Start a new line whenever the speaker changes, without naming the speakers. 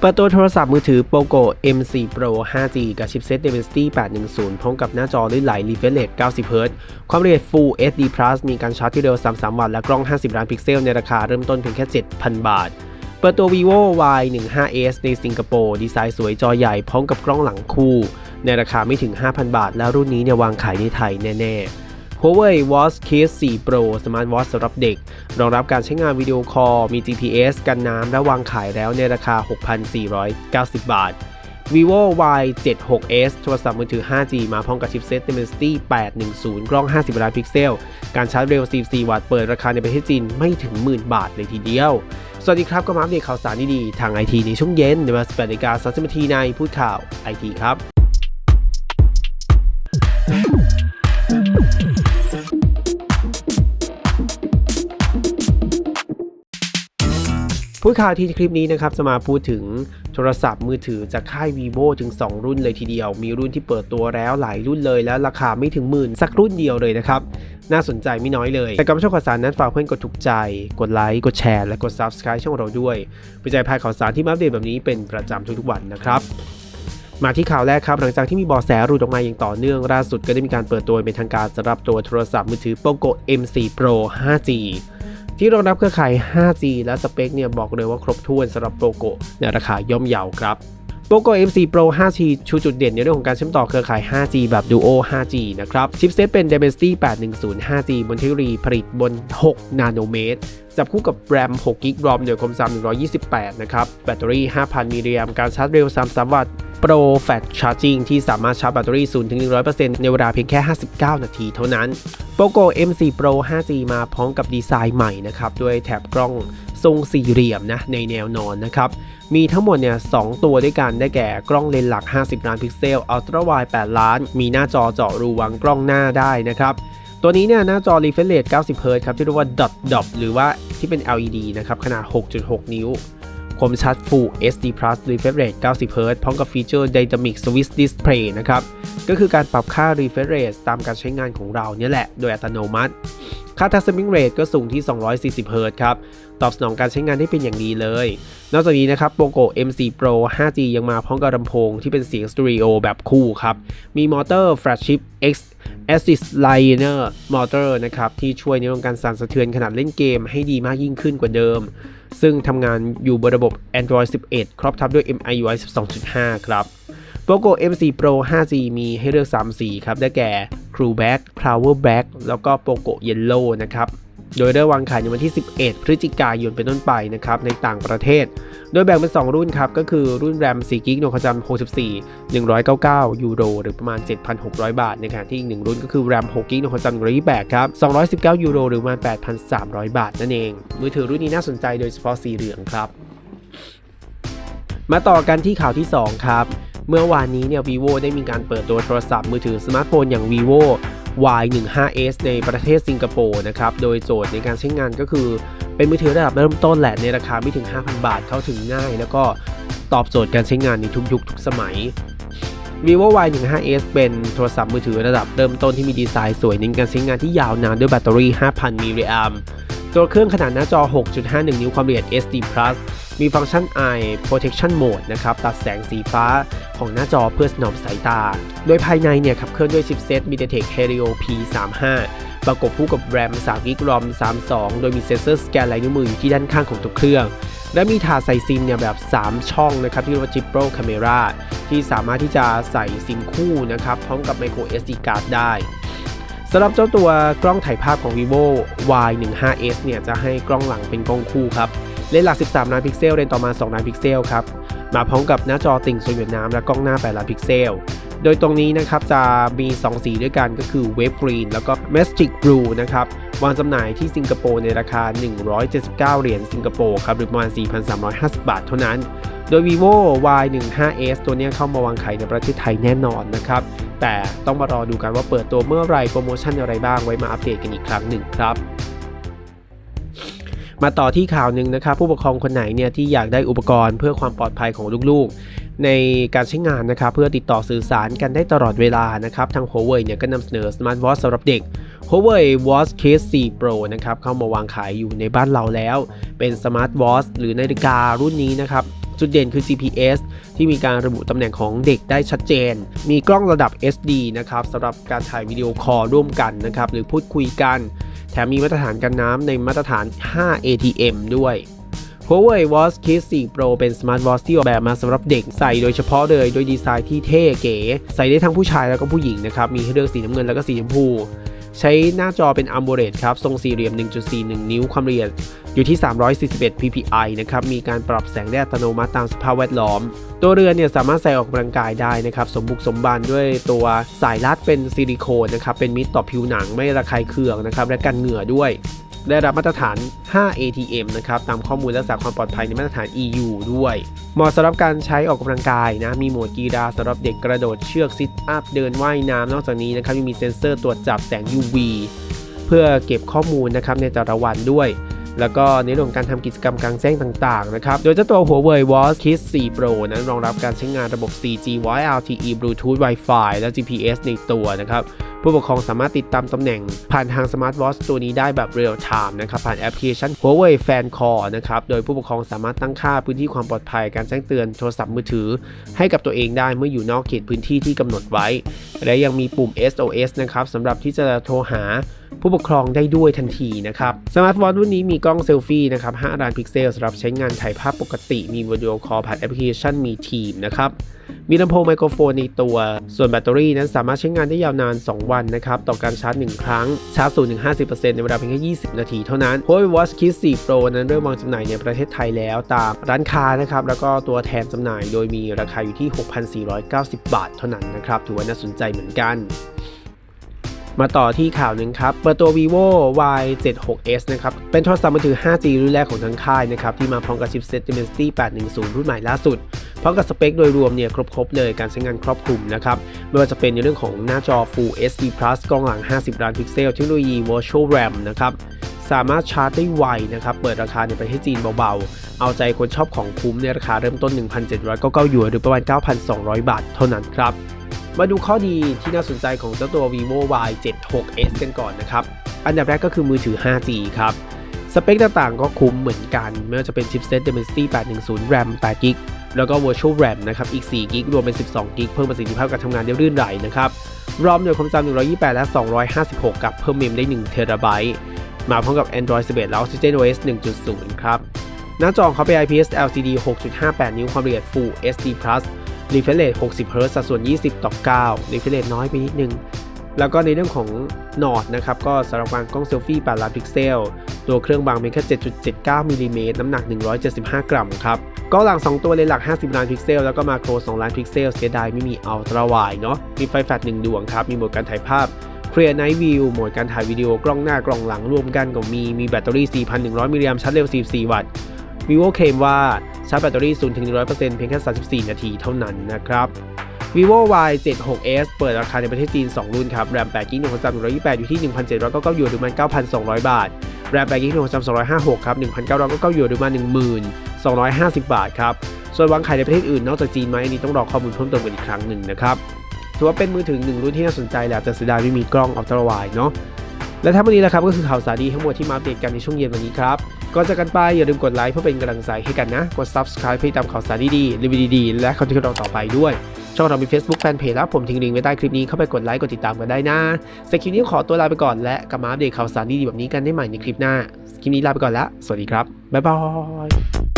เปิดตัวโทรศัพท์มือถือ POCO M4 Pro 5G กับชิปเซ็ต Dimensity 810 พร้อมกับหน้าจอด้วยไหล refresh rate 90 Hz ความละเอียด Full HD Plus มีการชาร์จที่เร็ว 33 วัตต์และกล้อง 50 ล้านพิกเซล ในราคาเริ่มต้นเพียงแค่ 7,000 บาท เปิดตัว vivo Y15s ในสิงคโปร์ ดีไซน์สวยจอใหญ่พร้อมกับกล้องหลังคู่ ในราคาไม่ถึง 5,000 บาท และรุ่นนี้เนี่ยวางขายในไทยแน่ ๆ Huawei Watch Case 4 Pro Smart Watch สำหรับเด็ก รองรับการใช้งานวิดีโอคอล มี GPS กันน้ำและวางขายแล้วในราคา 6,490 บาท vivo Y 7 6s โทรศัพท์มือถือ 5G มาพร้อมกับชิปเซ็ต Dimensity 810 กล้อง 50ล้านพิกเซล การชาร์จเร็ว 44 วัตต์ เปิดราคาในประเทศจีนไม่ถึงหมื่นบาทเลยทีเดียว สวัสดีครับ ก็มาอัปเดตข่าวสารดีๆ ทางไอทีในช่วงเย็นในเวลา18นาฬิกา30นาทีในพูดข่าวไอทีครับ พูดข่าวที่คลิปนี้นะครับจะมาพูดถึงโทรศัพท์มือถือจากค่าย vivo ถึง 2 รุ่นเลยทีเดียว มีรุ่นที่เปิดตัวแล้วหลายรุ่นเลยแล้วราคาไม่ถึงหมื่นสักรุ่นเดียวเลยนะครับ น่าสนใจไม่น้อยเลย แต่ก่อนไปชมข่าวสารนั้นฝากเพื่อนกดถูกใจ กดไลค์ กดแชร์ และกด subscribe ช่องเราด้วยเพื่อจพาดข่าวสารที่มาอัปเดตแบบนี้เป็นประจำทุกๆวันนะครับมาที่ข่าวแรกครับหลังจากที่มีเบอแสหลุดออกมาอย่างต่อเนื่องล่าสุดก็ได้มีการเปิดตัวเป็นทางการสำหรับตัวโทรศัพท์มือถือ POCO M4 Pro 5G ที่รองรับเครือข่าย 5G และสเปคเนี่ยบอกเลยว่าครบถ้วนสำหรับ POCO ในราคาย่อมเยาครับ POCO M4 Pro 5G ชูจุดเด่นในเรื่องของการเชื่อมต่อเครือข่าย 5G แบบ Duo 5G นะครับ ชิปเซตเป็น Dimensity 810 5G บนเทคโนโลยีผลิตบน 6 นาโนเมตร จับคู่กับ RAM 6 g b ROM เดี๋ยวคม3 128 นะครับ แบตเตอรี่ 5,000 มิลลิแอมป์การชาร์จเร็ว 33 วัตต์ Pro Fast Charging ที่สามารถชาร์จแบตเตอรี่ 0-100%ในเวลาเพียงแค่ 59 นาทีเท่านั้น POCO M4 Pro 5G มาพร้อมกับดีไซน์ใหม่นะครับ ด้วยแถบกล้องทรงสี่เหลี่ยมนะในแนวนอนนะครับ มีทั้งหมดเนี่ย2ตัวด้วยกันได้แก่กล้องเลนส์หลัก 50 ล้านพิกเซล Ultra Wide 8ล้าน มีหน้าจอเจาะรูวางกล้องหน้าได้นะครับตัวนี้เนี่ยหน้าจอ refresh rate 90 Hz ครับที่เรียกว่า dot dot หรือว่าที่เป็น LED นะครับขนาด 6.6 นิ้ว คมชัด Full HD Plus refresh rate 90 Hz พร้อมกับฟีเจอร์ Dynamic Switch Display นะครับ ก็คือการปรับค่า refresh rate ตามการใช้งานของเราเนี่ยแหละ โดยอัตโนมัติ ค่า Transmit Rate ก็สูงที่ 240 Hz ครับ ตอบสนองการใช้งานได้เป็นอย่างดีเลย นอกจากนี้นะครับ POCO M4 Pro 5G ยังมาพร้อมกับลำโพงที่เป็นเสียงสตอริโอแบบคู่ครับ มีมอเตอร์ Flagship X Assist Liner Motor นะครับ ที่ช่วยในเรื่องการสั่นสะเทือนขนาดเล่นเกมให้ดีมากยิ่งขึ้นกว่าเดิม ซึ่งทำงานอยู่บนระบบ Android 11 ครอบทับด้วย MIUI 12.5 ครับ POCO M4 Pro 5G มีให้เลือก 3 สีครับ ได้แก่ True Black Power Black แล้วก็ POCO Yellow นะครับ โดยเริ่มวางขายในวันที่ 11 พฤศจิกายนเป็นต้นไปนะครับในต่างประเทศ โดยแบ่งเป็น 2 รุ่นครับ ก็คือรุ่น RAM 4 g b โนคจำ64 199 ยูโร หรือประมาณ 7,600 บาทในขณะที่อีกหนึ่งรุ่นก็คือ RAM 6 g b โนคจำ128ครับ219 ยูโร หรือประมาณ 8,300 บาทนั่นเอง มือถือรุ่นนี้น่าสนใจโดยเฉพาะสีเหลืองครับ มาต่อกันที่ข่าวที่ 2 ครับเมื่อวานนี้เนี่ย vivo ได้มีการเปิดตัวโทรศัพท์มือถือสมาร์ทโฟนอย่าง vivo Y15s ในประเทศสิงคโปร์นะครับ โดยโจทย์ในการใช้งานก็คือ เป็นมือถือระดับเริ่มต้นแหละในราคาไม่ถึง 5,000 บาทเข้าถึงง่าย แล้วก็ตอบโจทย์การใช้งานในทุกยุคทุกสมัย vivo Y15s เป็นโทรศัพท์มือถือระดับเริ่มต้นที่มีดีไซน์สวยเน้นการใช้งานที่ยาวนานด้วยแบตเตอรี่ 5,000 มิลลิแอมป์ตัวเครื่องขนาดหน้าจอ 6.51 นิ้วความละเอียด SD Plus มีฟังก์ชัน Eye Protection Mode นะครับ ตัดแสงสีฟ้าของหน้าจอเพื่อสนองสายตา โดยภายในเนี่ยขับเคลื่อนด้วยชิปเซต MediaTek Helio P35 ประกบคู่กับ RAM 3 g b ROM 32 โดยมีเซ็นเซอร์สแกนลายนิ้วมืออยู่ที่ด้านข้างของตัวเครื่อง และมีถาดใส่ซิมเนี่ยแบบ 3 ช่องนะครับที่เรียกว่า Chip Pro Camera ที่สามารถที่จะใส่ซิมคู่นะครับพร้อมกับ Micro SD card ได้สำหรับเจ้าตัวกล้องถ่ายภาพของ vivo Y15s เนี่ยจะให้กล้องหลังเป็นกล้องคู่ครับ เลนส์หลัก 13 ล้านพิกเซล เลนส์ต่อมา 2 ล้านพิกเซลครับ มาพร้อมกับหน้าจอติ่งส่วนหยดน้ำและกล้องหน้า 8 ล้านพิกเซล โดยตรงนี้นะครับจะมี 2 สีด้วยกันก็คือ Wave Green แล้วก็ Magic Blue นะครับวางจำหน่ายที่สิงคโปร์ในราคา 179 เหรียญสิงคโปร์ครับหรือประมาณ 4,350 บาทเท่านั้น โดย vivo Y15s ตัวนี้เข้ามาวางขายในประเทศไทยแน่นอนนะครับ แต่ต้องมารอดูกันว่าเปิดตัวเมื่อไรโปรโมชั่นอะไรบ้างไว้มาอัปเดตกันอีกครั้งหนึ่งครับ มาต่อที่ข่าวหนึ่งนะครับผู้ปกครองคนไหนเนี่ยที่อยากได้อุปกรณ์เพื่อความปลอดภัยของลูกๆ ในการใช้งานนะครับเพื่อติดต่อสื่อสารกันได้ตลอดเวลานะครับทาง Huawei เนี่ยก็นำเสนอ Smart Watch สำหรับเด็ก Huawei Watch Case 4 Pro นะครับเข้ามาวางขายอยู่ในบ้านเราแล้ว เป็น Smart Watch หรือนาฬิการุ่นนี้นะครับจุดเด่นคือ GPS ที่มีการระบุตำแหน่งของเด็กได้ชัดเจน มีกล้องระดับ SD นะครับสำหรับการถ่ายวิดีโอคอลร่วมกันนะครับหรือพูดคุยกัน มมีมาตรฐานกันน้ำในมาตรฐาน 5 ATM ด้วย Huawei Watch Kids 4 Pro เป็นสมาร์ทวอทที่ออกแบบมาสำหรับเด็กใส่โดยเฉพาะเลย โดยดีไซน์ที่เท่เก๋ ใส่ได้ทั้งผู้ชายแล้วก็ผู้หญิงนะครับ มีให้เลือกสีน้ำเงินแล้วก็สีชมพู ใช้หน้าจอเป็น AMOLED ครับ ทรงสี่เหลี่ยม 1.41 นิ้ว ความละเอียดอยู่ที่ 341 ppi นะครับ มีการปรับแสงได้อัตโนมัติตามสภาพแวดล้อม ตัวเรือนเนี่ยสามารถใส่ออกกำลังกายได้นะครับ สมบุกสมบันด้วยตัวสายรัดเป็นซิลิโคนนะครับ เป็นมิตรต่อผิวหนังไม่ระคายเคืองนะครับ และกันเหงื่อด้วย ได้รับมาตรฐาน 5 ATM นะครับ ตามข้อมูลรักษาความปลอดภัยในมาตรฐาน EU ด้วย เหมาะสำหรับการใช้ออกกำลังกายนะ มีโหมดกีฬาสำหรับเด็กกระโดดเชือกซิทอัพเดินว่ายน้ำนอกจากนี้นะครับยังมีเซ็นเซอร์ตรวจจับแสง UV เพื่อเก็บข้อมูลนะครับในแต่ละวันด้วยแล้วก็ในเรื่องการทำกิจกรรมกลางแจ้งต่างๆ นะครับ โดยเจ้าตัว Huawei Watch Kids 4 Pro นั้นรองรับการใช้งานระบบ 4G Voice LTE Bluetooth Wi-Fi และ GPS ในตัวนะครับ ผู้ปกครองสามารถติดตามตำแหน่งผ่านทางสมาร์ทวอทตัวนี้ได้แบบเรียลไทม์นะครับผ่านแอปพลิเคชัน Huawei Fan Call นะครับโดยผู้ปกครองสามารถตั้งค่าพื้นที่ความปลอดภัยการแจ้งเตือนโทรศัพท์มือถือ ให้กับตัวเองได้เมื่ออยู่นอกเขตพื้นที่ที่กำหนดไว้ และยังมีปุ่ม SOS นะครับสำหรับที่จะโทรหาผู้ปกครองได้ด้วยทันทีนะครับ สมาร์ทวอทรุ่นนี้มีกล้องเซลฟี่นะครับ 5 ล้านพิกเซลสำหรับใช้งานถ่ายภาพปกติ มีวิดีโอคอลผ่านแอปพลิเคชันมีทีมนะครับ มีลำโพงไมโครโฟนในตัว ส่วนแบตเตอรี่นั้นสามารถใช้งานได้ยาวนาน 2 วันนะครับต่อการชาร์จ 1 ครั้ง ชาร์จ0ูนถึง 50%ในเวลาเพียงแค่ 20 นาทีเท่านั้น Huawei Watch Kids 4 Pro นั้นเริ่มวางจำหน่ายในประเทศไทยแล้วตามร้านค้านะครับแล้วก็ตัวแทนจำหน่ายโดยมีราคาอยู่ที่ 6,490 บาทเท่านั้นนะครับถือว่าน่าสนใจเหมือนกันมาต่อที่ข่าวหนึ่งครับ เปิดตัว vivo y 7 6 s นะครับ เป็นโทรศัพท์มือถือ 5G รุ่นแรกของทางค่ายนะครับ ที่มาพร้อมกับชิปเซ็ต Dimensity 810 รุ่นใหม่ล่าสุด พร้อมกับสเปคโดยรวมเนี่ยครบๆเลยการใช้งานครอบคลุมนะครับไม่ว่าจะเป็นในเรื่องของหน้าจอ Full HD Plus กล้องหลัง 50 ล้านพิกเซลเทคโนโลยี Virtual RAM นะครับสามารถชาร์จได้ไวนะครับ เปิดราคาในประเทศจีนเบาๆ เอาใจคนชอบของคุ้มในราคาเริ่มต้น 1,799หยวนหรือประมาณ 9,200 บาทเท่านั้นครับ มาดูข้อดีที่น่าสนใจของเจ้าตัว vivo y 7 6 s กันก่อนนะครับ อันดับแรกก็คือมือถือ 5G ครับ สเปคต่างๆก็คุ้มเหมือนกัน ไม่ว่าจะเป็นชิปเซ็ต Dimensity 810 RAM 8 g b แล้วก็ Virtual RAM นะครับอีก4 g b รวมเป็น 12 g b เพิ่มประสิทธิภาพการทำงานได้รื่นไหลนะครับรอมโดยความจำ128 และ 256 กับเพิ่มเมมได้1 t b มาพร้อมกับ Android 11 และ Oxygen OS 1.0 ครับ หน้าจอเขาเป็น IPS LCD 6.58 นิ้วความละเอียด Full HD Plus refresh rate 60 Hz สัดส่วน 20 ต่อ 9 refresh rate น้อยไปนิดนึง แล้วก็ในเรื่องของหนอดนะครับ ก็สำหรับการกล้องเซลฟี่ 8 ล้านพิกเซล ตัวเครื่องบางเพียงแค่ 7.79มิลลิเมตรน้ำหนัก 175 กรัมครับกล้องหลัง 2 ตัวเลนส์หลัก 50 ล้านพิกเซล แล้วก็มาโคร 2 ล้านพิกเซล เสียดายไม่มีอัลตร้าไวด์เนาะมีไฟแฟลช1ดวงครับ มีโหมดการถ่ายภาพ Clear Night View โหมดการถ่ายวิดีโอกล้องหน้ากล้องหลังรวมกันก็มี มีแบตเตอรี่ 4,100 มิลลิแอมป์ชาร์จเร็ว 44 วัตต์ vivo เคลมว่าชาร์จแบตเตอรี่ 0-100%เพียงแค่ 34 นาทีเท่านั้นนะครับ vivo y 7 6 s เปิดราคาในประเทศจีน 2 รุ่นครับ RAM 8 g b 128อยู่ที่ 1,799หยวนหรือมัน 9,200 บาท RAM 8 g b 13256 ครับ 1,999หยวนหรือมัน1,250 บาทครับ ส่วนวางขายในประเทศอื่นนอกจากจีนไหมอันนี้ต้องรอข้อมูลเพิ่มเติมกันอีกครั้งหนึ่งนะครับถือว่าเป็นมือถือหนึ่งรุ่นที่น่าสนใจแหละแต่เสียดายไม่มีกล้องอัลตราไวด์เนาะและทั้งหมดนี้แหละครับก็คือข่าวสารดีทั้งหมดที่มาอัปเดตกันในช่วงเย็นวันนี้ครับก่อนจากกันไปอย่าลืมกดไลค์เพื่อเป็นกำลังใจให้กันนะ กด subscribe เพื่อติดตามข่าวสารดีๆรีวิวดีๆและคอนเทนต์เราต่อไปด้วย ช่องเรามี Facebook Fanpage แล้วผมทิ้งลิงก์ไว้ใต้คลิปนี้เข้าไปกดไลค์กดติดตามกันได้นะสำหรับคลิปนี้ขอตัวลาไปก่อนและกลับมาอัปเดตข่าวสารดีๆแบบนี้กันได้ใหม่ในคลิปหน้าคลิปนี้ลาไปก่อนแล้วสวัสดีครับบ๊ายบาย